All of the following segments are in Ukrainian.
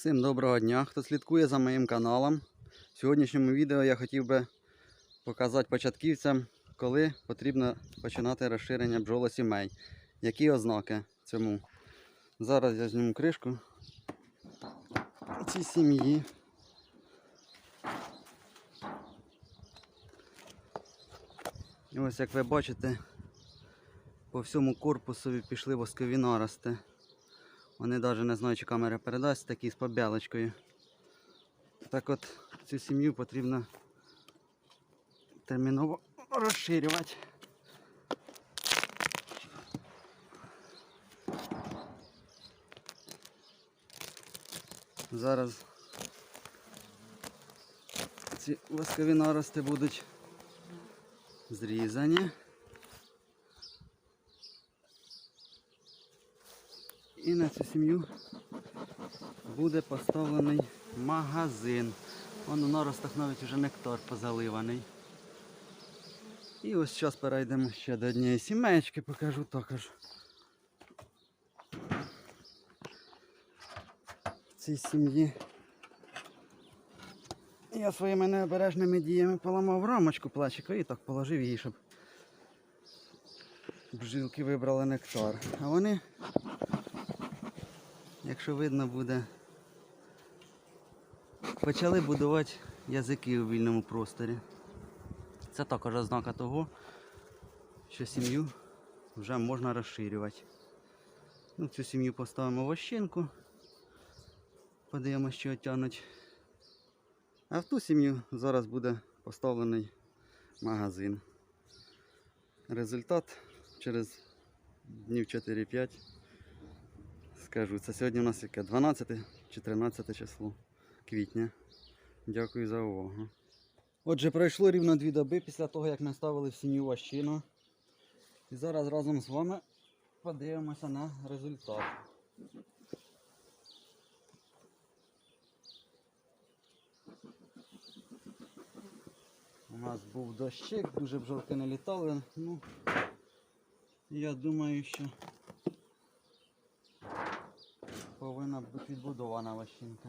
Всім доброго дня, хто слідкує за моїм каналом. В сьогоднішньому відео я хотів би показати початківцям, коли потрібно починати розширення бджолосімей. Які ознаки цьому. Зараз я зніму кришку цій сім'ї. Ось як ви бачите, по всьому корпусові пішли воскові нарости. Вони навіть не знаю, чи камера передасть такі з побялочкою. Так от цю сім'ю потрібно терміново розширювати. Зараз ці воскові нарости будуть зрізані. І на цю сім'ю буде поставлений магазин. Вон у наростах навіть вже нектар позаливаний. І ось зараз перейдемо ще до однієї сімеєчки, покажу також. В цій сім'ї я своїми необережними діями поламав рамочку плачика і так положив її, щоб бжилки вибрали нектар. А вони якщо видно буде, почали будувати язики у вільному просторі. Це також ознака того, що сім'ю вже можна розширювати. Ну, цю сім'ю поставимо в вощинку, подивимося, що тягнуть. А в ту сім'ю зараз буде поставлений магазин. Результат через днів 4-5 скажу. Це сьогодні у нас яке 12 чи 13 число квітня. Дякую за увагу. Отже, пройшло рівно дві доби після того, як ми ставили в сім'ю ващину. І зараз разом з вами подивимося на результат. У нас був дощик, дуже бджолки не літали. Ну, я думаю, що повинна бути відбудована ващинка.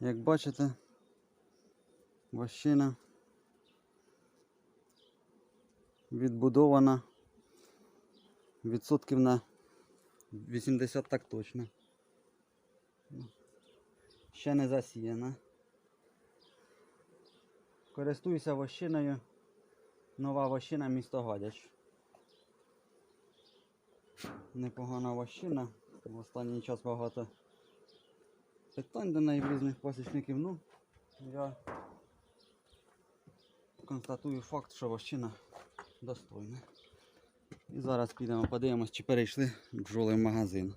Як бачите, ващина відбудована відсотків на 80 так точно. Ще не засіяна. Користуюся вощиною. Нова вощина місто Гадяч. Непогана вощина. В останній час багато питань до неї різних пасічників. Ну, я констатую факт, що вощина достойна. І зараз підемо подивимось, чи перейшли бджоли в магазин.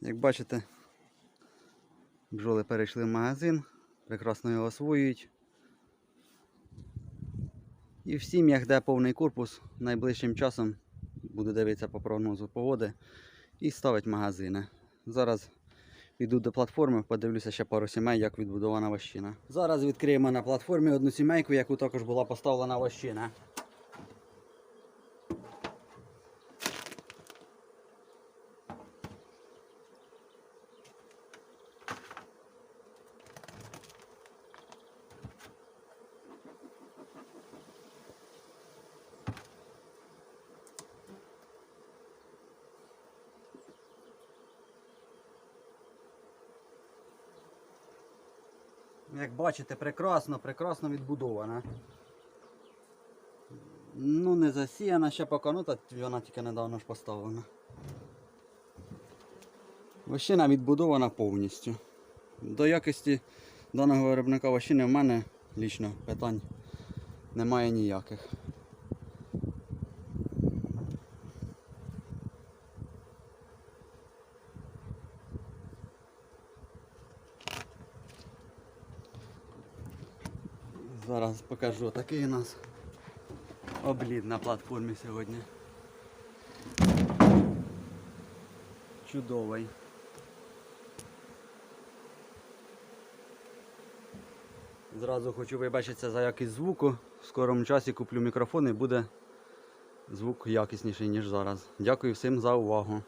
Як бачите, бджоли перейшли в магазин, прекрасно його освоюють. І в сім'ях, де повний корпус, найближчим часом буду дивитися по прогнозу погоди і ставить магазини. Зараз піду до платформи, подивлюся ще пару сімей, як відбудована вощина. Зараз відкриємо на платформі одну сімейку, яку також була поставлена вощина. Як бачите, прекрасно, прекрасно відбудована. Ну, не засіяна ще поки, ну та вона тільки недавно ж поставлена. Вощина відбудована повністю. До якості даного виробника вощини в мене лічно питань немає ніяких. Зараз покажу такий у нас облід на платформі сьогодні. Чудовий. Зразу хочу вибачитися за якість звуку. В скорому часі куплю мікрофон і буде звук якісніший, ніж зараз. Дякую всім за увагу.